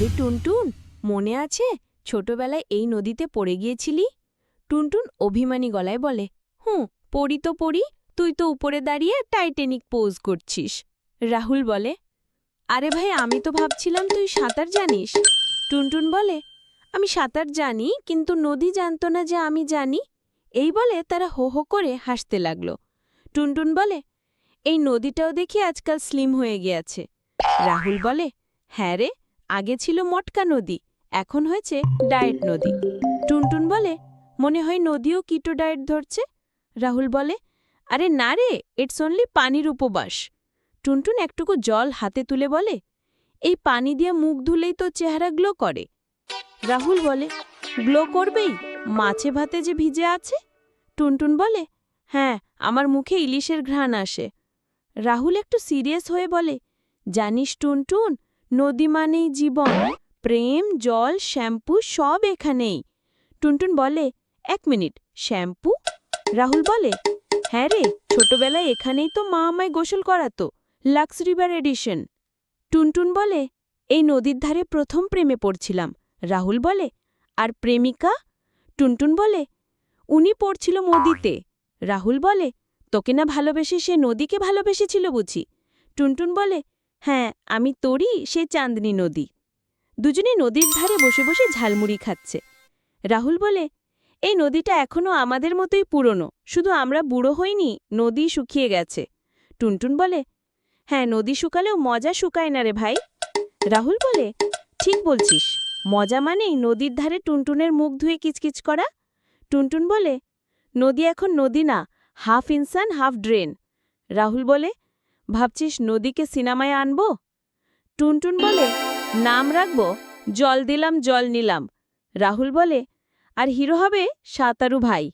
আরে টুনটুন, মনে আছে ছোটবেলায় এই নদীতে পড়ে গিয়েছিলি? টুনটুন অভিমানী গলায় বলে, হুঁ, পড়ি তো পড়ি, তুই তো উপরে দাঁড়িয়ে টাইটেনিক পোজ করছিস। রাহুল বলে, আরে ভাই, আমি তো ভাবছিলাম তুই সাঁতার জানিস। টুনটুন বলে, আমি সাঁতার জানি, কিন্তু নদী জানত না যে আমি জানি। এই বলে তারা হো হো করে হাসতে লাগল। টুনটুন বলে, এই নদীটাও দেখি আজকাল স্লিম হয়ে গিয়েছে। রাহুল বলে হ্যাঁ রে আগে ছিল মটকা নদী, এখন হয়েছে ডায়েট নদী। টুনটুন বলে, মনে হয় নদীও কিটো ডায়েট ধরছে? রাহুল বলে, আরে না রে, ইটস অনলি পানির উপবাস। টুনটুন একটুকু জল হাতে তুলে বলে, এই পানি দিয়ে মুখ ধুলেই তো চেহারা গ্লো করে। রাহুল বলে, গ্লো করবেই? মাছে ভাতে যে ভিজে আছে? টুনটুন বলে হ্যাঁ আমার মুখে ইলিশের ঘ্রাণ আসে। রাহুল একটু সিরিয়াস হয়ে বলে, জানিস টুনটুন নদী মানেই জীবন, প্রেম, জল, শ্যাম্পু, সব এখানেই। টুনটুন বলে, এক মিনিট, শ্যাম্পু? রাহুল বলে হ্যাঁ রে, ছোটবেলায় এখানেই তো মা আমায় গোসল করাতো, লাক্স রিভার এডিশন। টুনটুন বলে, এই নদীর ধারে প্রথম প্রেমে পড়ছিলাম। রাহুল বলে, আর প্রেমিকা? টুনটুন বলে, উনি পড়ছিল নদীতে। রাহুল বলে, তোকে না ভালোবেসে সে নদীকে ভালোবেসেছিল বুঝি? টুনটুন বলে হ্যাঁ আমি তোরই সে চাঁদনি নদী। দুজনে নদীর ধারে বসে বসে ঝালমুড়ি খাচ্ছে। রাহুল বলে, এই নদীটা এখনও আমাদের মতোই পুরনো, শুধু আমরা বুড়ো হইনি, নদী শুকিয়ে গেছে। টুনটুন বলে হ্যাঁ নদী শুকালেও মজা শুকায় না রে ভাই। রাহুল বলে, ঠিক বলছিস, মজা মানেই নদীর ধারে টুনটুনের মুখ ধুয়ে কিচকিচ করা? টুনটুন বলে, নদী এখন নদী না, হাফ ইনসান, হাফ ড্রেন। রাহুল বলে ভাবছিস নদীকে সিনেমায় আনব? টুনটুন বলে, নাম রাখব, জল দিলাম, জল নিলাম। রাহুল বলে, আর হিরো হবে সাঁতারু ভাই।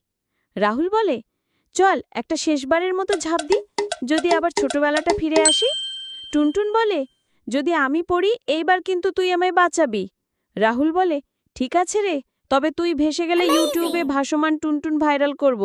রাহুল বলে, চল একটা শেষবারের মতো ঝাঁপ দি যদি আবার ছোটবেলাটা ফিরে আসি। টুনটুন বলে, যদি আমি পড়ি, এইবার কিন্তু তুই আমায় বাঁচাবি। রাহুল বলে, ঠিক আছে রে, তবে তুই ভেসে গেলে ইউটিউবে ভাসমান টুনটুন ভাইরাল করব।